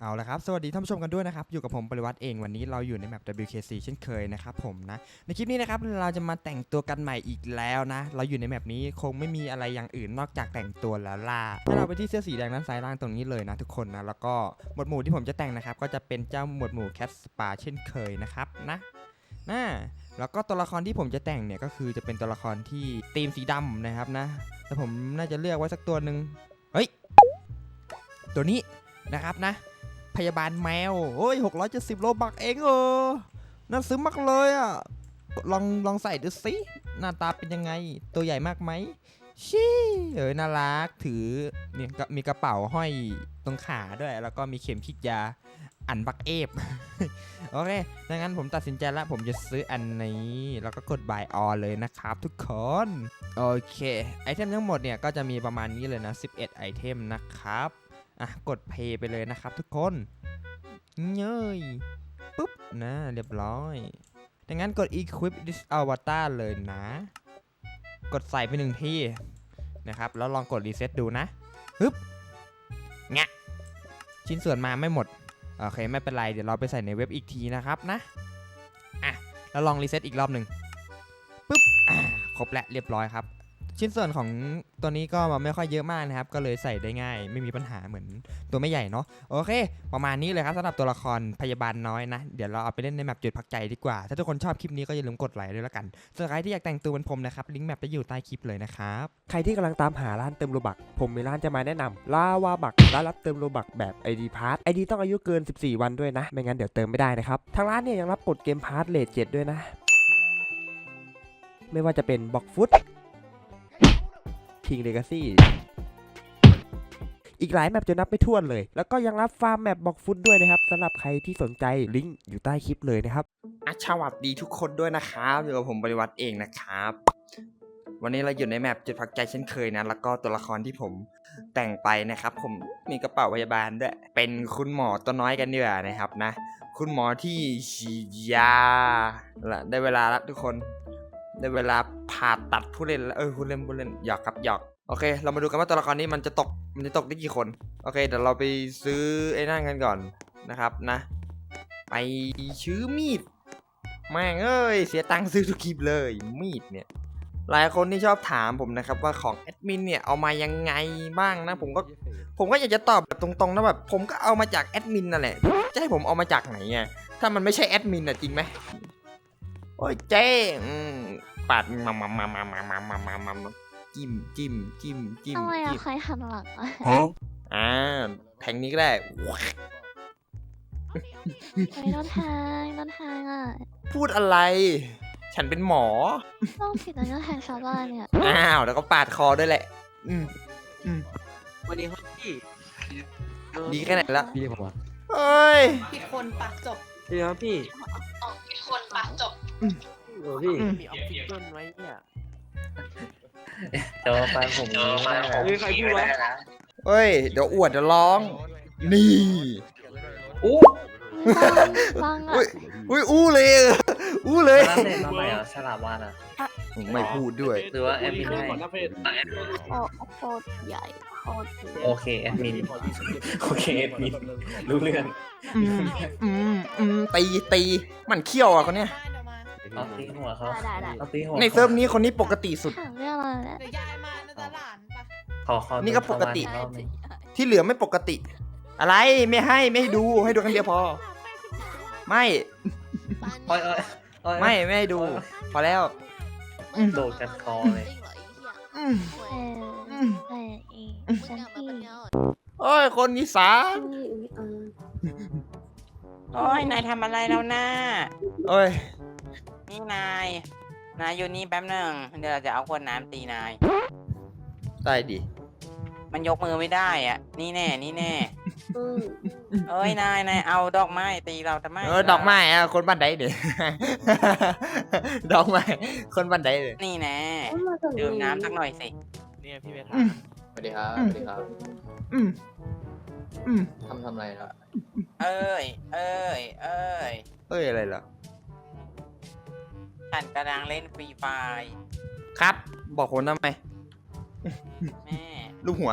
เอาละครับ สวัสดีท่านผู้ชมกันด้วยนะครับ อยู่กับผมปริวัติเองวันนี้เราอยู่ในแมป WKC เช่นเคยนะครับผมนะ ในคลิปนี้นะครับเราจะมาแต่งตัวกันใหม่อีกแล้วนะ เราอยู่ในแมปนี้คงไม่มีอะไรอย่างอื่นนอกจากแต่งตัวแล้วล่ะให้เราไปที่เสื้อสีแดงด้านซ้ายล่างตรงนี้เลยนะทุกคนนะ แล้วก็หมวดหมู่ที่ผมจะแต่งนะครับ ก็จะเป็นเจ้าหมวดหมู่แคสปาเช่นเคยนะครับนะนะแล้วก็ตัวละครที่ผมจะแต่งเนี่ยก็คือจะเป็นตัวละครที่ธีมสีดำนะครับนะ แต่ผมน่าจะเลือกไว้สักตัวหนึ่งเฮ้ย ตัวนี้นะครับนะ พยาบาลแมวโอ้ย670โลบักเองเออน่าซื้อมากเลยอะ ลองลองใส่ดูสิ หน้าตาเป็นยังไง ตัวใหญ่มากไหมชี้เออน่ารัก ถือเนี่ยมีกระเป๋าห้อยตรงขาด้วย แล้วก็มีเข็มคิดยา อันบักเอฟ โอเค ดังนั้นผมตัดสินใจแล้ว ผมจะซื้ออันนี้ แล้วก็กด buy all เลยนะครับทุกคน โอเค ไอเทมทั้งหมดเนี่ย ก็จะมีประมาณนี้เลยนะ 11 ไอเทมนะครับ อะกด play ไปเลยนะครับทุกคนเย้ยปุ๊บนะเรียบร้อยดังนั้นกด equip this avatar เลยนะ กดใส่ไปหนึ่งที่นะครับ แล้วลองกด reset ดูนะฮึบงะชิ้นส่วนมาไม่หมด โอเค ไม่เป็นไร เดี๋ยวเราไปใส่ในเว็บอีกทีนะครับนะ อะ แล้วลอง reset อีกรอบหนึ่งปุ๊บ อ่า ครบแล้วเรียบร้อยครับ ชิ้นส่วนของตัวนี้ก็ไม่ค่อยเยอะมากนะครับ ก็เลยใส่ได้ง่าย ไม่มีปัญหาเหมือนตัวไม่ใหญ่เนาะโอเค ประมาณนี้เลยครับสำหรับตัวละครพยาบาลน้อยนะ เดี๋ยวเราเอาไปเล่นในแมปจุดพักใจดีกว่า ถ้าทุกคนชอบคลิปนี้ก็อย่าลืมกดไลค์ด้วยละกันส่วนใครที่อยากแต่งตัวเป็นผมนะครับลิงก์แมปจะอยู่ใต้คลิปเลยนะครับใครที่กำลังตามหาร้านเติมโลบัก ผมมีร้านจะมาแนะนำลาวาบักร้านรับเติมโลบักแบบ ID p a s s ID ต้องอายุเกิน 14 วันด้วยนะ ไม่งั้นเดี๋ยวเติมไม่ได้นะครับทางร้านเนี่ยยังรับกดเกมพาร์ทเลทเจ็ดด้วยนะ ไม่ว่าจะเป็นบ็อกฟุต คิงเลกาซีอีกหลายแมปจะนับไม่ถ้วนเลย แล้วก็ยังรับฟาร์มแมปบอกฟุตด้วยนะครับสำหรับใครที่สนใจลิงก์อยู่ใต้คลิปเลยนะครับอะสวัสดีทุกคนด้วยนะครับอยู่กับผมบริวัติเองนะครับ วันนี้เราอยู่ในแมปจุดพักใจเช่นเคยนะ แล้วก็ตัวละครที่ผมแต่งไปนะครับ ผมมีกระเป๋าพยาบาลด้วย เป็นคุณหมอตัวน้อยกันดีกว่านะครับนะ คุณหมอที่ฉีดยาและได้เวลาแล้วทุกคน ได้เวลาผ่าตัดผู้เล่นแล้วเออผู้เล่นผู้เล่นหยอกครับหยอกโอเค เรามาดูกันว่าตัวละครนี้มันจะตกมันจะตกได้กี่คน โอเคเดี๋ยวเราไปซื้อไอ้นั่นกันก่อนนะครับนะ ไปซื้อมีดแม่งเอ้ยเสียตังค์ซื้อทุกคลิปเลยมีดเนี่ยหลายคนที่ชอบถามผมนะครับว่าของแอดมินเนี่ยเอามายังไงบ้างนะผมก็ผมก็อยากจะตอบแบบตรงๆนะแบบผมก็เอามาจากแอดมินนั่นแหละจะให้ผมเอามาจากไหนไงถ้ามันไม่ใช่แอดมินอะจริงไหม โอ้ยเจ๊อืมปาดมามามามามามามามามาจิ้มจิ้มจิ้มจิ้มทำไมอะจิ้มใครหันหลังอะอ่าแทงนี้ก็ได้ไม่โดนแทงโดนแทงอะพูดอะไร ฉันเป็นหมอ ต้องผิดแล้วก็แทงชาวบ้านเนี่ย อ้าว แล้วก็ปาดคอด้วยแหละ อืมอืมวันนี้ครับพี่ดีแค่ไหนละพี่ผมว่าเอ้ยผิดคนปากจบดีครับพี่ผิดคนปากจบ โอ้พี่มีออกซิเจนไว้เนี่ยเดี๋ยวฟันผมนี้ไม่ได้นะเฮ้ยใครพูดวะ เอ้ย เดี๋ยวอวดเดี๋ยวร้อง นี่อู้บ้างอะอุ้ยอุ้ยอู้เลยอู้เลยร้านเด็ดมาใหม่อะฉลาดวานอะไม่พูดด้วย หรือว่าแอดมินให้ก่อนนะเพจโอ้โคตรใหญ่โคตรใหญ่โอเคแอดมินโอเคแอดมินรู้เรื่องอืมอืมอืมตีตีมันเขี้ยวอะคนเนี้ย เอาตีหัวเขาได้ได้ เอาตีหัวในเซิร์ฟนี้คนนี้ปกติสุด ถามเรื่องอะไรเนี่ยเดี๋ยวยายมาน่าจะหลานปะขอขอนี่ก็ปกติ เข้ามาอีรอบหนึ่งที่เหลือไม่ปกติ อะไรไม่ให้ไม่ให้ดูให้ดูกันเดียวพอ ไม่ โอ้ยโอ้ยโอ้ย ไม่ไม่ให้ดู พอแล้วโดดกัดคอเลยอืมเอออืมแต่อีฉันที่โอ้ยคนอีสานโอ้ยนายทำอะไรแล้วนะโอ้ย นี่นาย นายอยู่นี่แป๊บหนึ่งเดี๋ยวเราจะเอาขวดน้ำตีนาย ได้ดิ มันยกมือไม่ได้อะ นี่แน่ นี่แน่เอ้ยนายนายเอาดอกไม้ตีเราทำไมเออ ดอกไม้อะคนบ้านใดเด้อดอกไม้ คนบ้านใดเลยนี่แน่ดื่มน้ำสักหน่อยสิ เนี่ยพี่เมธาสวัสดีครับอืมสวัสดีครับอืมอืมทำทำอะไรครับเอ้ย เอ้ย เอ้ย เอ้ยอะไรล่ะ ฉันกำลังเล่นฟรีไฟร์ครับ บอกคนทำไม แม่ ลูกหัว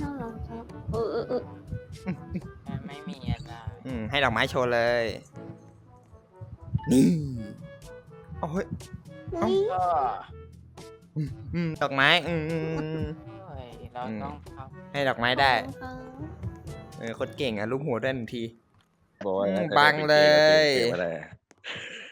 น่ารักครับเออเออเออไม่มีอะไรอืม ให้ดอกไม้โชว์เลย นี่โอ้ยอุ้ยก็อืม ดอกไม้ อืมอืมอืมเฮ้ยเราต้องทให้ดอกไม้ได้เออโคตรเก่งอะรูปหัวด้วยหนึ่งที บอกว่าอืมถ้าบังเลยเกมอะไร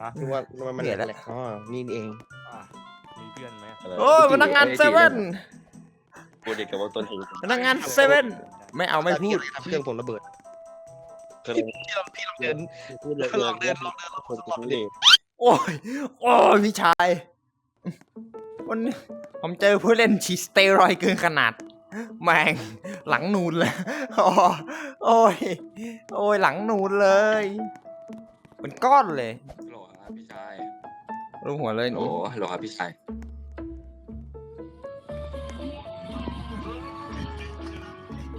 ว่านึกว่ามันเหนื่อยแล้วอะไรอ๋อนี่เองมีเพื่อนไหมอะไรโอ้ยพนักงานเซเว่นพูดเด็กกับว่าต้นเหตุพนักงานเซเว่นไม่เอาไม่พูดเครื่องผมระเบิดก็พี่พี่ลองพี่ลองเดินพูดเลยลองเดินลองเดินลองคนสปอร์ตพูดดิเด็กโอ้ยโอ้ยพี่ชายวันนี้ผมเจอผู้เล่นฉีดสเตียรอยด์เกินขนาด แม่งหลังนูนเลยโอ้โอ้ยโอ้ยหลังนูนเลยเป็นก้อนเลยหล่อครับ พี่ชายรูปหัวเลยหนูโอ้หล่อครับพี่ชาย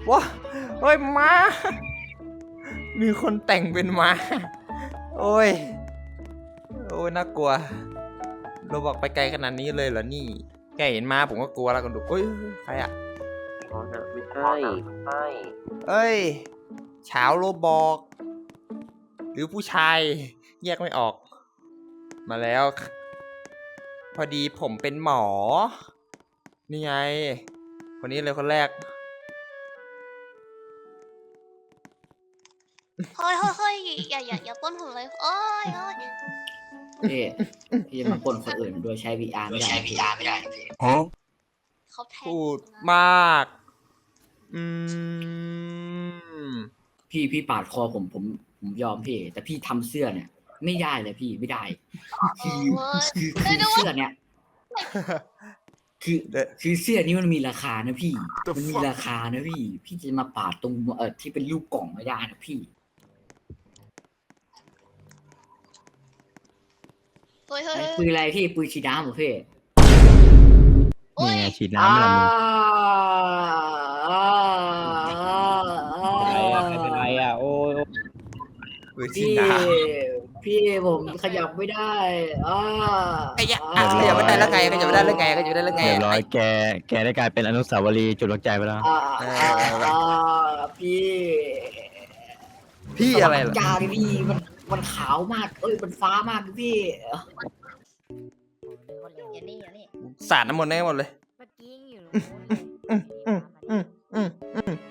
ว้าโอ้ยม้ามีคนแต่งเป็นม้าโอ้ย โอ้ยน่ากลัว เราบอกไปไกลขนาดนี้เลยเหรอนี่แค่เห็นม้าผมก็กลัวแล้วกันดูเอ้ย ใครอะไม่ใช่ใช่เอ้ยเฉาวโรบอก หรือผู้ชาย แยกไม่ออก มาแล้ว พอดีผมเป็นหมอ นี่ไง คนนี้เลยคนแรก เฮ้ยเฮ้ยเฮ้ยอย่าอย่าอย่าปล้นผมเลยโอ้ยโอ้ยพี่พี่จะมาปล้นคนอื่นโดยใช้ VR ไม่ได้ใช้ VR ไม่ได้พี่เขาแทงพูดนะมาก อืม พี่พี่ปาดคอผมผมผมยอมพี่ แต่พี่ทำเสื้อเนี่ย ไม่ได้เลยพี่ไม่ได้คือเว้ยคือเดี๋คืยวอดูเสื้อเนี่ยคือเดี๋ยวคือเสื้อนี้มันมีราคานะพี่ มันมีราคานะพี่ พี่จะมาปาดตรงเออที่เป็นรูปกล่องไม่ได้นะพี่เฮ้ยเฮ้ยเฮ้ยปืนอะไรพี่ปืนชีด้ามเหรอพี่โอ้ยฉีดอ่าน้ำมันอ่าอะไรอะไม่เป็นไรอะโอ้ยปืนฉีดพี่น้ พี่ผมขยับไม่ได้อ่าำไอ้ยะอะขยับไม่ได้แล้วไงขยับไม่ได้แล้วไงขยับไม่ได้แล้วไงเรียบร้อยแกแกได้กลายเป็นอนุสาวรีย์จุดรักใจไปแล้ว อ่าเอออ่าอ่าพี่พี่อะไรเหรอจาดิพี่มันมันขาวมาก เอ้ยมันฟ้ามากพี่ อย่านี่อย่านี่สาดน้ำมนต์ให้หมดเลย เมื่อกี้ยังอยู่อืมอืมอืมอืมอืมอืม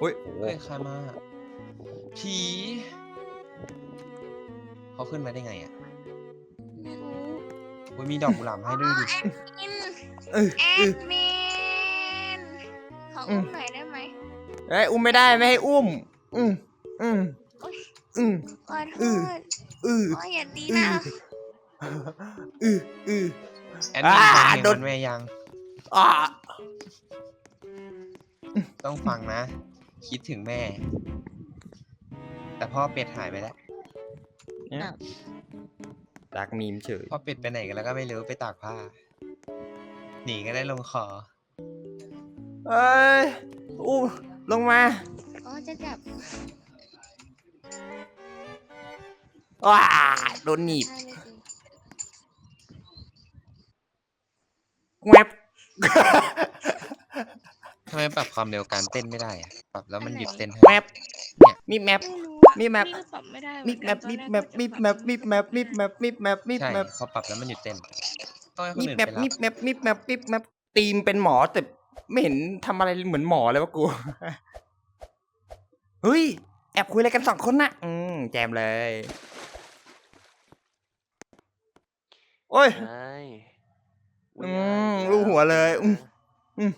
อุ้ยเฮ้ยใครมาผีเขาขึ้นมาได้ไงอะไม่รู้โอ้ยมีดอกกุหลาบให้ด้วยดิ อินเออแอเออดมินขออุ้มหน่อยได้ไหมเฮ้ยอุ้มไม่ได้ไม่ให้อุ้ม อืมอืมโอ๊ยอืมขอโทอือษอือโอ้ยอย่าตีนะอืออือ แอดมินอ่าฟังเพลงโดนมันแม่ยัง อ่าต้องฟังนะ คิดถึงแม่ แต่พ่อเป็ดหายไปแล้วดักมีมเฉยพ่อเป็ดไปไหนกันแล้วก็ไม่รู้ไปตากผ้า หนีก็ได้ลงคอ เอ้ยอู้ลงมาอ๋อจะจับว้าโดนหนีบ ได้เลยสิ แวบ ทำ ไมปรับความเร็วการเต้นไม่ได้อะปรับแล้วมันหยุดเต้นให้แวบมีแมป ไม่รู้อะมีแมปพี่ก็ปรับไม่ได้มีแมปมีแมปมีแมปมีแมปมีแมปมีแมปมีใช่แมปพอปรับแล้วมันหยุดเต้นต้องให้คนมีอื่นแมไปปรับมีแมปมีแมปมีแมปมีแมปตีมเป็นหมอแต่ไม่เห็นทำอะไรเหมือนหมอเลยวะกู เฮ้ย แอบคุยอะไรกันสองคนน่ะ อืมแจมเลย โอ้ย ใช่อืมลูบหัวเลยอืมอืม